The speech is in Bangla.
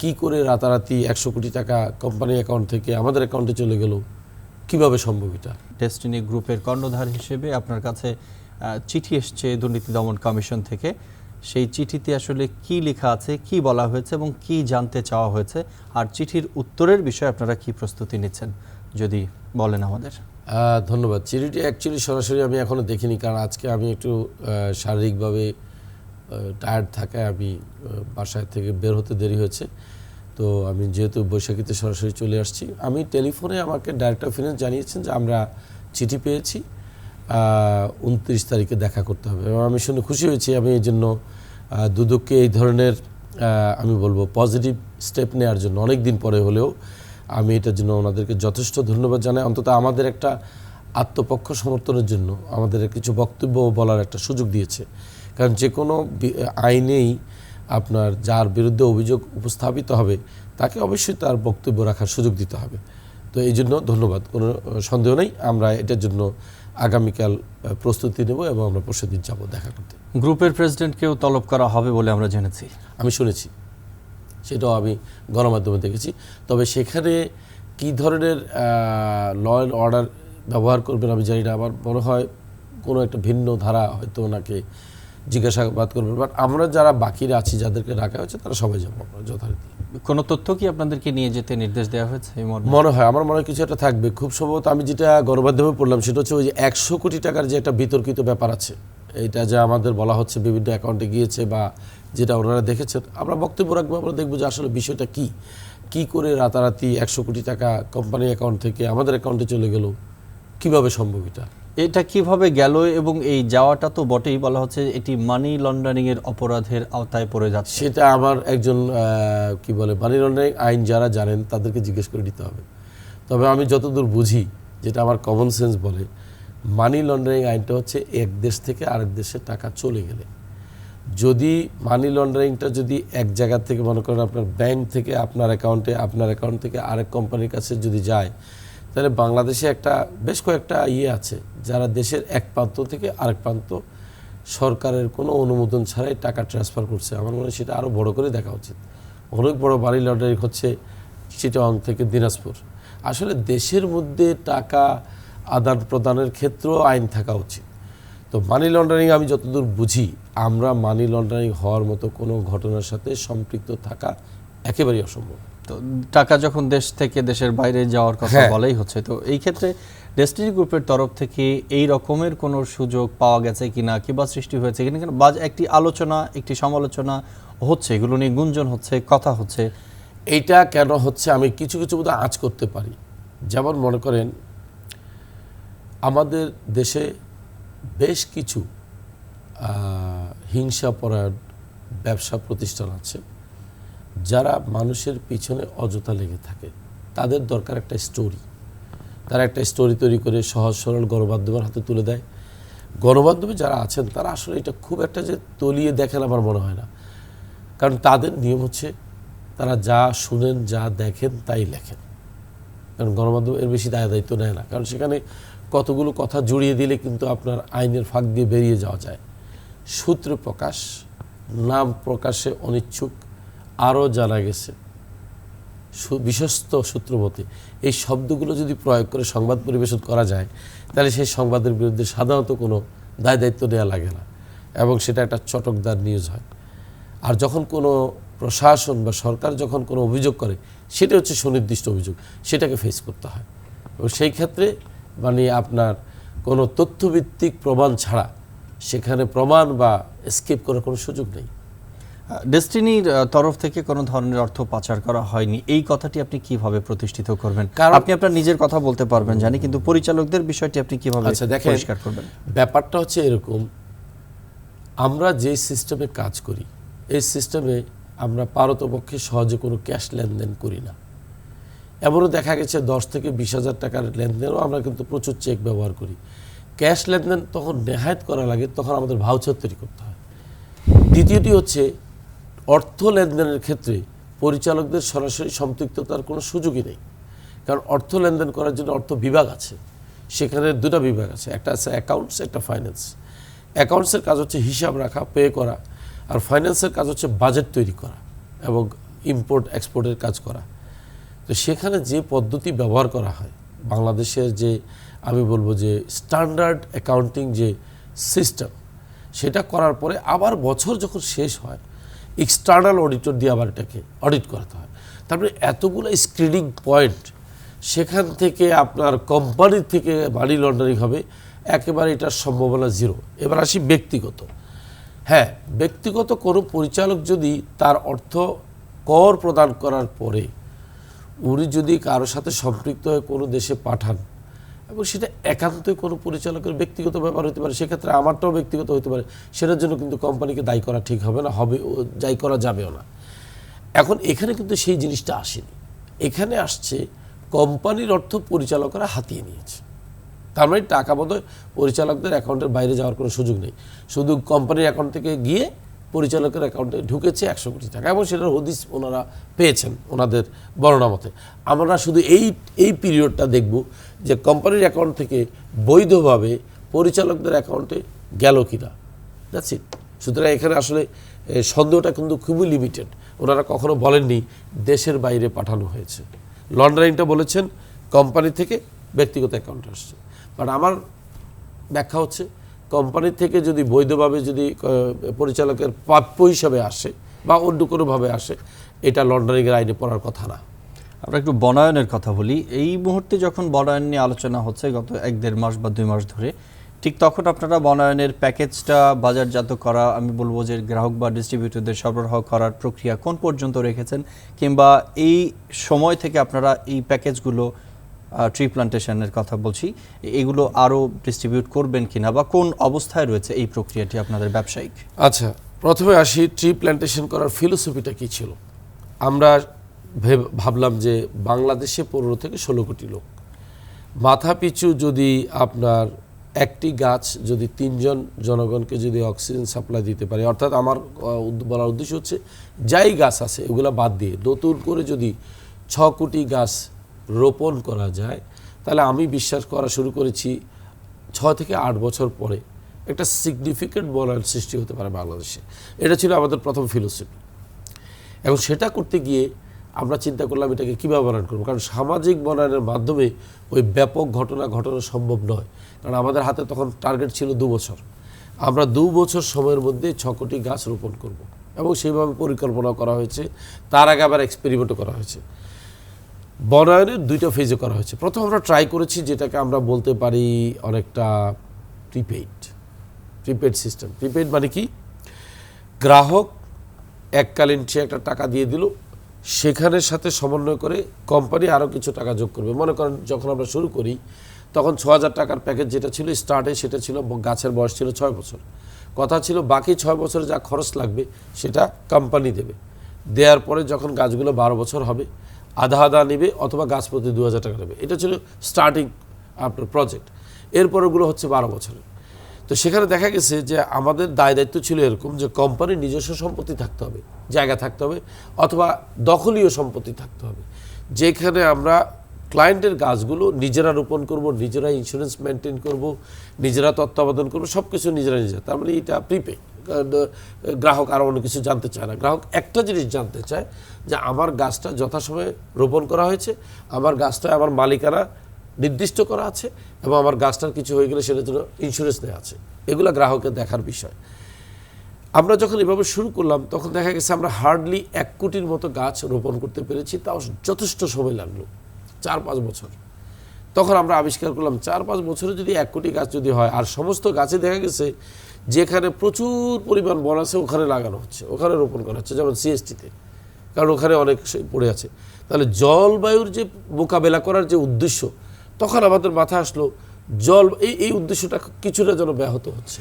কি করে রাতারাতি একশো কোটি টাকা কোম্পানি অ্যাকাউন্ট থেকে আমাদের অ্যাকাউন্টে চলে গেল? কীভাবে সম্ভব এটা? ডেস্টিনি গ্রুপের কর্ণধার হিসেবে আপনার কাছে চিঠি এসছে দুর্নীতি দমন কমিশন থেকে। সেই চিঠিতে আসলে কি লেখা আছে কি বলা হয়েছে এবং কি জানতে চাওয়া হয়েছে? আর চিঠির উত্তরের বিষয়ে আপনারা কি প্রস্তুতি নিচ্ছেন? যদি বলেন আমাদের। ধন্যবাদ। চিঠিটি অ্যাকচুয়ালি সরাসরি আমি এখনও দেখিনি কারণ আজকে আমি একটু শারীরিকভাবে টায়ার্ড থাকায় আমি বাসায় থেকে বের হতে দেরি হয়েছে। তো আমি যেহেতু বৈশাখীতে সরাসরি চলে আসছি, আমি টেলিফোনে আমাকে ডাইরেক্টর ফিনান্স জানিয়েছেন যে আমরা চিঠি পেয়েছি উনত্রিশ তারিখে দেখা করতে হবে। এবং আমি শুনে খুশি হয়েছি, আমি এই জন্য দুদককে এই ধরনের আমি বলব পজিটিভ স্টেপ নেওয়ার জন্য। অনেক দিন পরে হলেও আমি এটার জন্য ওনাদেরকে যথেষ্ট ধন্যবাদ জানাই। অন্তত আমাদের একটা আত্মপক্ষ সমর্থনের জন্য আমাদের কিছু বক্তব্য বলার একটা সুযোগ দিয়েছে। কারণ যে কোনো আইনেই আপনার যার বিরুদ্ধে অভিযোগ উপস্থাপিত হবে তাকে অবশ্যই তার বক্তব্য রাখার সুযোগ দিতে হবে। তো এই জন্য ধন্যবাদ। কোনো সন্দেহ নেই। আমরা এটার জন্য আগামীকাল প্রস্তুতি নেব এবং আমরা পরশুদিন যাব দেখা করতে। গ্রুপের প্রেসিডেন্টকেও তলব করা হবে বলে আমরা জেনেছি। আমি শুনেছি। সেটাও আমি গণমাধ্যমে দেখেছি। তবে সেখানে কি ধরনের ল অ্যান্ড অর্ডার ব্যবহার করবেন আমি জানি না। আমার মনে হয় কোনো একটা ভিন্ন ধারা হয়তো ওনাকে জিজ্ঞাসাবাদ করবেন বাট আমরা যারা বাকিরা আছি যাদেরকে রাখা হয়েছে তারা সবাই যাব আমরা যথারীতি। কোনো তথ্য কি আপনাদেরকে নিয়ে যেতে নির্দেশ দেওয়া হয়েছে মনে হয় আমার মনে হয় কিছু একটা থাকবে। খুব সম্ভবত আমি যেটা গণমাধ্যমে পড়লাম সেটা হচ্ছে ওই যে একশো কোটি টাকার যে একটা বিতর্কিত ব্যাপার আছে এটা যে আমাদের বলা হচ্ছে বিভিন্ন অ্যাকাউন্টে গিয়েছে বা যেটা ওনারা দেখেছেন আমরা বক্তব্য রাখব আমরা দেখব যে আসলে বিষয়টা কি। কি করে রাতারাতি একশো কোটি টাকা কোম্পানি অ্যাকাউন্ট থেকে আমাদের অ্যাকাউন্টে চলে গেল? কীভাবে সম্ভব এটা? এটা কীভাবে গেল এবং এই যাওয়াটা তো বটেই বলা হচ্ছে এটি মানি লন্ডারিং এর অপরাধের আওতায় পড়ে যাচ্ছে। সেটা আমার একজন কি বলে মানি লন্ডারিং আইন যারা জানেন তাদেরকে জিজ্ঞেস করে নিতে হবে। তবে আমি যতদূর বুঝি, যেটা আমার কমন সেন্স বলে মানি লন্ডারিং আইনটা হচ্ছে এক দেশ থেকে আরেক দেশে টাকা চলে গেলে। যদি মানি লন্ডারিংটা যদি এক জায়গা থেকে মনে করেন আপনার ব্যাংক থেকে আপনার অ্যাকাউন্টে আপনার অ্যাকাউন্ট থেকে আরেক কোম্পানির কাছে যদি যায় তাহলে বাংলাদেশে একটা, বেশ কয়েকটা ইয়ে আছে যারা দেশের এক প্রান্ত থেকে আরেক প্রান্ত সরকারের কোনো অনুমোদন ছাড়াই টাকা ট্রান্সফার করছে। আমার মনে হয় সেটা আরও বড় করে দেখা উচিত। অনেক বড় মানি লন্ডারিং হচ্ছে চিটাং থেকে দিনাজপুর। আসলে দেশের মধ্যে টাকা আদান প্রদানের ক্ষেত্রেও আইন থাকা উচিত। তো মানি লন্ডারিং আমি যতদূর বুঝি, আমরা মানি লন্ডারিং হওয়ার মতো কোনো ঘটনার সাথে সম্পৃক্ত থাকা একেবারেই অসম্ভব। তো টাকা যখন দেশ থেকে দেশের বাইরে যাওয়ার কথা হ্যাঁ। বলাই হচ্ছে তো এই ক্ষেত্রে ডেস্টিনি গ্রুপের তরফ থেকে এই রকমের কোনো সুযোগ পাওয়া গেছে কিনা কিংবা সৃষ্টি হয়েছে কিনা কিনা বাজ একটি আলোচনা একটি সমালোচনা হচ্ছে এগুলো নিয়ে গুঞ্জন হচ্ছে কথা হচ্ছে? এইটা কেন হচ্ছে? আমি কিছু কিছু বোধহয় আজ করতে পারি। যেমন মনে করেন আমাদের দেশে বেশ কিছু আহ, হিংসাপরায়ণ ব্যবসা প্রতিষ্ঠান আছে। যারা মানুষের পিছনে অযথা লেগে থাকে, তাদের দরকার একটা স্টোরি তারা একটা স্টোরি তৈরি করে সহজ, সরল গণমাধ্যমের হাতে তুলে দেয়। গণমাধ্যমে যারা আছেন, তারা আসলে এটা খুব একটা যে তলিয়ে দেখেন আমার মনে হয় না। কারণ তাদের নিয়ম হচ্ছে, তারা যা শুনেন, যা দেখেন, তাই লেখেন। কারণ গণমাধ্যম এর বেশি দায় দায়িত্ব নেয় না। কারণ সেখানে কতগুলো কথা জড়িয়ে দিলে কিন্তু আপনার আইনের ফাঁক দিয়ে বেরিয়ে যাওয়া যায়। সূত্র প্রকাশ, নাম প্রকাশে অনিচ্ছুক আরও জানা গেছে। বিশ্বস্ত সূত্রমতে এই শব্দগুলো যদি প্রয়োগ করে সংবাদ পরিবেশন করা যায়, তাহলে সেই সংবাদের বিরুদ্ধে সাধারণত কোনো দায় দায়িত্ব নেওয়া লাগে না এবং সেটা একটা চটকদার নিউজ হয়। আর যখন কোনো প্রশাসন বা সরকার যখন কোনো অভিযোগ করে, সেটা হচ্ছে সুনির্দিষ্ট অভিযোগ, সেটাকে ফেস করতে হয়। এবং সেই ক্ষেত্রে মানে আপনার কোনো তথ্যভিত্তিক প্রমাণ ছাড়া সেখানে প্রমাণ বা স্কেপ করার কোনো সুযোগ নেই। ডেস্টিনির তরফ থেকে কোনো ধরনের অর্থ পাচার করা হয়নি। এই কথাটি আপনি কীভাবে প্রতিষ্ঠিত করবেন? কারণ- আপনি আপনার নিজের কথা বলতে পারবেন জানি কিন্তু পরিচালকদের বিষয়টি আপনি কীভাবে আচ্ছা, পরিষ্কার করবেন? ব্যাপারটা হচ্ছে এরকম আমরা যে সিস্টেমে কাজ করি এই সিস্টেমে আমরা পারতপক্ষে সহজে কোনো ক্যাশ লেনদেন করি না। এমনও দেখা গেছে দশ থেকে বিশ হাজার টাকার লেনদেনও আমরা কিন্তু প্রচুর চেক ব্যবহার করি। ক্যাশ লেনদেন তখন নেহায়ত করা লাগে তখন আমাদের ভাউচার তৈরি করতে হয়। দ্বিতীয়টি হচ্ছে অর্থ লেনদেনের ক্ষেত্রে পরিচালকদের সরাসরি সম্পৃক্ততার কোনো সুযোগই নেই। কারণ অর্থ লেনদেন করার জন্য অর্থ বিভাগ আছে। সেখানে দুটো বিভাগ আছে, একটা আছে অ্যাকাউন্টস একটা ফাইন্যান্স অ্যাকাউন্টসের কাজ হচ্ছে হিসাব রাখা পে করা আর ফাইন্যান্সের কাজ হচ্ছে বাজেট তৈরি করা এবং ইম্পোর্ট এক্সপোর্টের কাজ করা। তো সেখানে যে পদ্ধতি ব্যবহার করা হয়, বাংলাদেশের যে আমি বলব যে স্ট্যান্ডার্ড অ্যাকাউন্টিং যে সিস্টেম সেটা করার পরে আবার বছর যখন শেষ হয় এক্সটার্নাল অডিটর দিয়ে আবার এটাকে অডিট করাতে হয়। তারপরে এতগুলো স্ক্রিনিং পয়েন্ট সেখান থেকে আপনার কোম্পানির থেকে মানি লন্ডারিং হবে, একেবারে এটার সম্ভাবনা জিরো এবার আসি ব্যক্তিগত। হ্যাঁ ব্যক্তিগত কোনো পরিচালক যদি তার অর্থ কর প্রদান করার পরে, উনি যদি কারোর সাথে সম্পৃক্ত হয়ে কোনো দেশে পাঠান এবং সেটা একান্তই কোনো পরিচালকের ব্যক্তিগত ব্যাপার হতে পারে, সেক্ষেত্রে আমারটাও ব্যক্তিগত হতে পারে। সেটার জন্য কিন্তু কোম্পানিকে দায়ী করা ঠিক হবে না, হবে দায়ী করা যাবেও না। এখন এখানে কিন্তু সেই জিনিসটা আসেনি। এখানে আসছে কোম্পানির অর্থ পরিচালকরা হাতিয়ে নিয়েছে। তার মানে টাকা বোধহয় পরিচালকদের অ্যাকাউন্টের বাইরে যাওয়ার কোনো সুযোগ নেই। শুধু কোম্পানির অ্যাকাউন্ট থেকে গিয়ে পরিচালকের অ্যাকাউন্টে ঢুকেছে একশো কোটি টাকা এবং সেটার হদিস ওনারা পেয়েছেন ওনাদের বর্ণনা মতে আমরা শুধু এই এই পিরিয়ডটা দেখব যে কোম্পানির অ্যাকাউন্ট থেকে বৈধভাবে পরিচালকদের অ্যাকাউন্টে গেল কিনা। দ্যাটস ইট সুতরাং এখানে আসলে সন্দেহটা কিন্তু খুবই লিমিটেড ওনারা কখনো বলেননি দেশের বাইরে পাঠানো হয়েছে। লন্ডারিংটা বলেছেন কোম্পানি থেকে ব্যক্তিগত অ্যাকাউন্টে আসছে। বাট আমার ব্যাখ্যা হচ্ছে কোম্পানি থেকে যদি বৈধভাবে যদি পরিচালকের প্রাপ্য হিসাবে আসে বা অন্য কোনোভাবে আসে, এটা লন্ডারিংয়ের আইনে পড়ার কথা না। আমরা একটু বনায়নের কথা বলি। এই মুহূর্তে যখন বনায়ন নিয়ে আলোচনা হচ্ছে, গত এক দেড় মাস বা দুই মাস ধরে, ঠিক তখন আপনারা বনায়নের প্যাকেজটা বাজারজাত করা, আমি বলব যে গ্রাহক বা ডিস্ট্রিবিউটরদের সরবরাহ করার প্রক্রিয়া কোন পর্যন্ত রেখেছেন, কিংবা এই সময় থেকে আপনারা এই প্যাকেজগুলো ট্রি প্লান্টেশনের কথা বলছি, এগুলো আরও ডিস্ট্রিবিউট করবেন কিনা বা কোন অবস্থায় রয়েছে এই প্রক্রিয়াটি আপনাদের ব্যবসায়িক? আচ্ছা প্রথমে আসি ট্রি প্ল্যান্টেশন করার ফিলোসফিটা কী ছিল? আমরা ভেব- ভাবলাম যে বাংলাদেশে পনেরো থেকে ষোলো কোটি লোক। মাথা পিছু যদি আপনার একটি গাছ যদি তিনজন জনগণকে যদি অক্সিজেন সাপ্লাই দিতে পারে, অর্থাৎ আমার বলার উদ্দেশ্য হচ্ছে, যাই গাছ আছে, এগুলো বাদ দিয়ে নতুন করে যদি ছ কোটি গাছ রোপণ করা যায়, তাহলে আমি বিশ্বাস করা শুরু করেছি ছ থেকে আট বছর পরে একটা সিগনিফিক্যান্ট বনায়ন সৃষ্টি হতে পারে বাংলাদেশে। এটা ছিল আমাদের প্রথম ফিলোসফি এবং সেটা করতে গিয়ে আমরা চিন্তা করলাম এটাকে কীভাবে বনায়ন করব? কারণ সামাজিক বনায়নের মাধ্যমে ওই ব্যাপক ঘটনা ঘটানো সম্ভব নয়। কারণ আমাদের হাতে তখন টার্গেট ছিল দু বছর। আমরা দু বছর সময়ের মধ্যে ছ কোটি গাছ রোপণ করব। এবং সেইভাবে পরিকল্পনা করা হয়েছে। তার আগে আবার এক্সপেরিমেন্টও করা হয়েছে। বনায়নের দুইটা ফেজে করা হয়েছে। প্রথম আমরা ট্রাই করেছি যেটাকে আমরা বলতে পারি অনেকটা প্রিপেইড প্রিপেড সিস্টেম প্রিপেড মানে কি? গ্রাহক এককালীন সে একটা টাকা দিয়ে দিল, সেখানের সাথে সমন্বয় করে কোম্পানি আরও কিছু টাকা যোগ করবে। মনে করেন যখন আমরা শুরু করি, তখন ছ হাজার টাকার প্যাকেজ যেটা ছিল স্টার্টে সেটা ছিল গাছের বয়স ছিল ছয় বছর। কথা ছিল বাকি ছয় বছরে যা খরচ লাগবে সেটা কোম্পানি দেবে। দেওয়ার পরে যখন গাছগুলো বারো বছর হবে আধা আধা নেবে অথবা গাছ প্রতি দু হাজার টাকা নেবে। এটা ছিল স্টার্টিং আপনার প্রজেক্ট এরপরগুলো হচ্ছে বারো বছরের। তো সেখানে দেখা গেছে যে আমাদের দায় দায়িত্ব ছিল এরকম যে কোম্পানির নিজস্ব সম্পত্তি থাকতে হবে, জায়গা থাকতে হবে অথবা দখলীয় সম্পত্তি থাকতে হবে। যেখানে আমরা ক্লায়েন্টের গাছগুলো নিজেরা রোপণ করব, নিজেরা ইন্স্যুরেন্স মেনটেন করব, নিজেরা তত্ত্বাবধান করব সব কিছু নিজেরা নিজেরা। তার মানে এটা প্রিপে গ্রাহক আরও অন্য কিছু জানতে চায় না। গ্রাহক একটা জিনিস জানতে চায় যে আমার গাছটা যথাসময়ে রোপণ করা হয়েছে, আমার গাছটা আমার মালিকানা নির্দিষ্ট করা আছে এবং আমার গাছটার কিছু হয়ে গেলে সেটার জন্য ইন্স্যুরেন্স দেওয়া আছে। এগুলো গ্রাহকের দেখার বিষয়। আমরা যখন এভাবে শুরু করলাম, তখন দেখা গেছে আমরা হার্ডলি এক কোটির মতো গাছ রোপণ করতে পেরেছি, তাও যথেষ্ট সময় লাগল, চার পাঁচ বছর। তখন আমরা আবিষ্কার করলাম চার পাঁচ বছরে যদি এক কোটি গাছ যদি হয়, আর সমস্ত গাছে দেখা গেছে যেখানে প্রচুর পরিমাণ বন আছে, ওখানে লাগানো হচ্ছে, ওখানে রোপণ করা হচ্ছে, যেমন সিএসটিতে কারণ ওখানে অনেক পড়ে আছে। তাহলে জলবায়ুর যে মোকাবেলা করার যে উদ্দেশ্য, তখন আমাদের মাথা আসলো, জল, এই এই উদ্দেশ্যটা কিছুটা যেন ব্যাহত হচ্ছে।